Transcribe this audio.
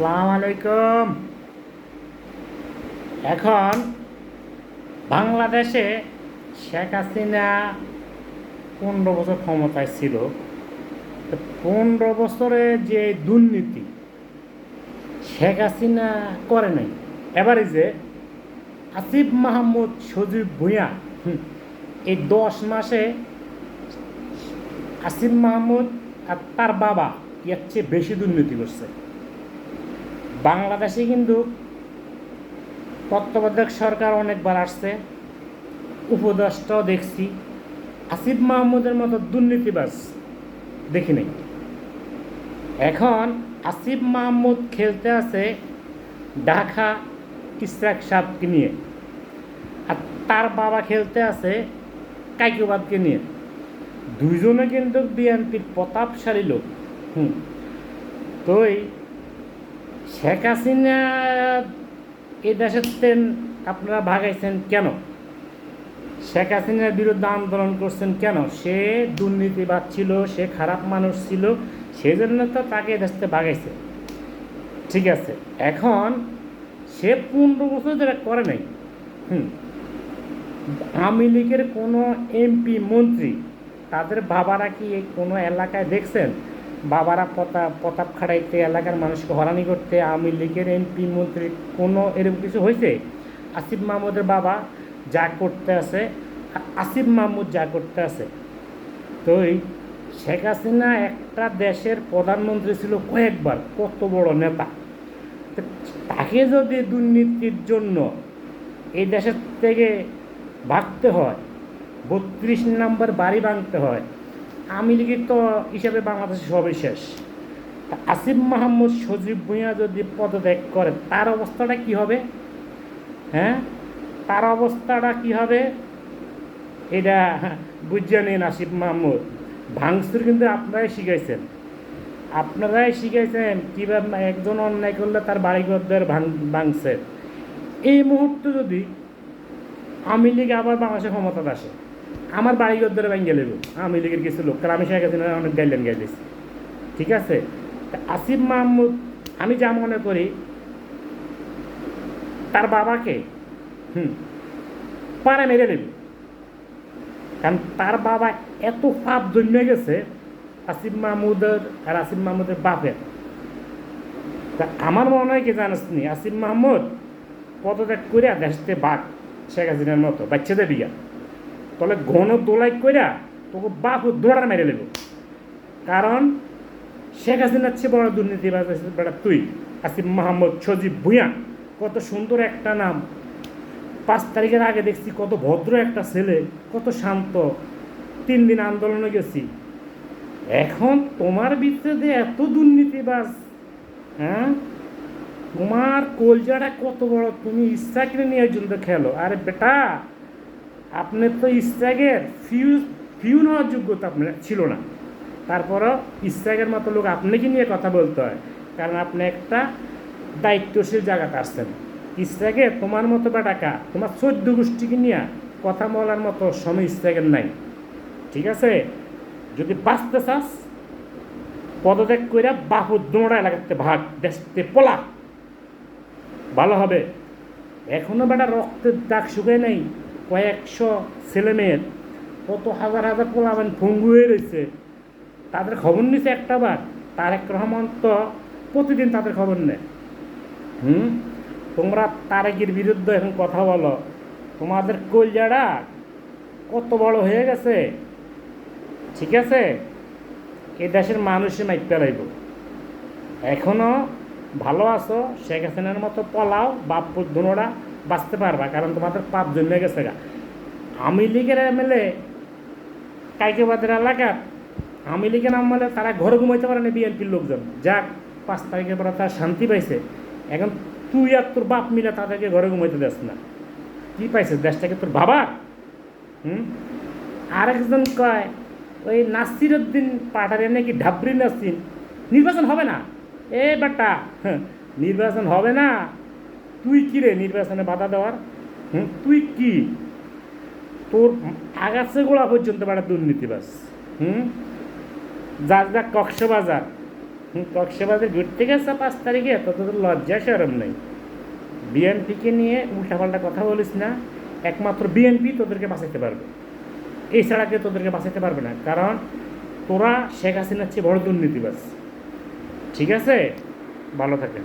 আসসালামু আলাইকুম। এখন বাংলাদেশে শেখ হাসিনা পনেরো বছর ক্ষমতায় ছিল। পনেরো বছরে যে দুর্নীতি শেখ হাসিনা করে নাই এবারে যে আসিফ মাহমুদ সজীব হুম, এই দশ মাসে আসিফ মাহমুদ আর তার বাবা এর চেয়ে বেশি দুর্নীতি করছে। বাংলাদেশে কিন্তু তত্ত্বাবধায়ক সরকার অনেকবার আসছে। উপদেষ্টাও দেখছি। আসিফ মাহমুদের মতো দুর্নীতিবাজ দেখি নাই। এখন আসিফ মাহমুদ খেলতে আছে ঢাকা ইসরাক সাহকে নিয়ে। আর তার বাবা খেলতে আছে কাইকুবাদকে নিয়ে। দুইজনে কিন্তু বিএনপির প্রতাপশালী লোক। হুম। তো এই শেখ হাসিনা এই দেশের আপনারা ভাগাইছেন কেন? শেখ হাসিনার বিরুদ্ধে আন্দোলন করছেন কেন? সে দুর্নীতিবাদ ছিল, সে খারাপ মানুষ ছিল সেই জন্য তো তাকে এই দেশ থেকে ভাগাইছে। ঠিক আছে, এখন সে পনেরো বছর ধরে করে নাই। হুম, আওয়ামী লীগের কোনো এমপি, মন্ত্রী, তাদের বাবারা কি এই কোনো এলাকায় দেখছেন? বাবারা প্রতাপ প্রতাপ খাটাইতে এলাকার মানুষকে হরানি করতে, আওয়ামী লীগের এমপি, মন্ত্রী, কোনো এরকম কিছু হয়েছে? আসিফ মাহমুদের বাবা যা করতে আছে, আসিফ মাহমুদ যা করতে আছে। তো এই শেখ হাসিনা একটা দেশের প্রধানমন্ত্রী ছিল কয়েকবার, কত বড় নেতা। তাকে যদি দুর্নীতির জন্য এই দেশের থেকে ভাগতে হয়, বত্রিশ নম্বর বাড়ি ভাঙতে হয় আমি লীগের তো হিসাবে বাংলাদেশে সবই শেষ। আসিফ মাহমুদ সজীব ভূঁইয়া যদি পদত্যাগ করে, তার অবস্থাটা কি হবে? হ্যাঁ? তার অবস্থাটা কি হবে? এটা বুঝিয়ে নিন আসিফ মাহমুদ। ভাঙচুর কিন্তু আপনারাই শিখাইছেন। আপনারাই শিখাইছেন কীভাবে একজন অন্যায় করলে তার বাড়িঘরদের ভাঙ, ভাঙছে। এই মুহূর্তে যদি আওয়ামী লীগ আবার বাংলাদেশে ক্ষমতা আসে আমার বাড়িঘর ধরে ভেঙে লেব আওয়ামী লীগের কিছু লোক। কারণ আমি শেখ হাসিনা অনেক গাইলেন গাইলেছি ঠিক আছে? আসিফ মাহমুদ, আমি যা মনে করি, তার বাবাকে, হুম, পারে মেরে দেবে কারণ তার বাবা এত পাপ জন্মে গেছে, আসিফ মাহমুদের আর আসিফ মাহমুদের বাপের। তা আমার মনে হয় কি জানিস নি? আসিফ মাহমুদ পদত্যাগ করে দেশতে বাঘ, শেখ হাসিনার মতো, বাচ্চাদের বিয়া। তাহলে ঘন দোলাই কইরা তোকে বাপ দৌড়ার মেরে নেব কারণ শেখ হাসিনার চেয়ে বড় দুর্নীতিবাজ আছে বেটা তুই। আসিফ মাহমুদ, সজীব ভুঁইয়া, কত সুন্দর একটা নাম। পাঁচ তারিখের আগে দেখছি কত ভদ্র একটা ছেলে, কত শান্ত। তিন দিন আন্দোলনে গেছি। এখন তোমার ভিতরে এত দুর্নীতিবাজ হ্যাঁ? তোমার কলজাটা কত বড়, তুমি ইচ্ছাকে নিয়ে জন্য খেলো। আরে বেটা আপনার তো ইস্তাগের ফিউজ ফিউ নেওয়ার যোগ্যতা আপনার ছিল না। তারপরও ইস্তাগের মতো লোক আপনাকে নিয়ে কথা বলতে হয়, কারণ আপনি একটা দায়িত্বশীল জায়গাতে আসছেন। ইস্তাগে তোমার মতো বা বেটাকা তোমার চোদ্দ গোষ্ঠীকে নিয়ে কথা বলার মতো সময় ইস্তাগের নাই। ঠিক আছে? যদি বাঁচতে চাস, পদত্যাগ করে বাহু দৌড়া এলাকাতে ভাগ, দেশতে পলা। ভালো হবে। এখনও বেটা রক্তের দাগ শুকায় নাই। কয়েকশো ছেলেমেয়ের কত হাজার হাজার পোলাবেন ভঙ্গু হয়ে রয়েছে। তাদের খবর নিছে একটা বার। তারেক রহমান তো প্রতিদিন তাদের খবর নেয়। হুম? তোমরা তারেকের বিরুদ্ধে এখন কথা বলো। তোমাদের কলজাড়া কত বড় হয়ে গেছে। ঠিক আছে? এ দেশের মানুষে মাইতে লাগব এখনও ভালো আছো, শেখ হাসিনার মতো পলাও, বাপ ধুনোরা বাঁচতে পারবা কারণ তোমাদের পাপ জন্মে গেছে গা। আমি লীগের এমএলএ কাইকেবাদের এলাকার আমি লীগের আমলে তারা ঘরে ঘুমাইতে পারে না বিএনপির লোকজন। যাক পাঁচ তারিখের পরে তারা শান্তি পাইছে। এখন তুই আর তোর বাপ মিলে তাদেরকে ঘরে ঘুমাইতে দেস না। কি পাইছে? দেশটাকে তোর বাবা? হুম? আরেকজন কয় ওই নাসির উদ্দিন পাঠারে নাকি ঢাবরি নাসিন নির্বাচন হবে না। এ বেটা হ্যাঁ, নির্বাচন হবে না। তুই কি রে নির্বাচনে বাধা দেওয়ার? হুম? তুই কি? তোর আগাছে গোড়া পর্যন্ত বেটা দুর্নীতিবাস হুম? যার যা কক্সবাজার হুম, কক্সবাজারে ঘুরতে গেছে পাঁচ তারিখে তো তোদের লজ্জা সরম নেই। বিএনপিকে নিয়ে উল্টাপাল্টা কথা বলিস না একমাত্র বিএনপি তোদেরকে বাঁচাইতে পারবে। এছাড়া কেউ তোদেরকে বাঁচাইতে পারবে না কারণ তোরা শেখ হাসিনার চেয়ে বড় দুর্নীতিবাজ। ঠিক আছে? ভালো থাকেন।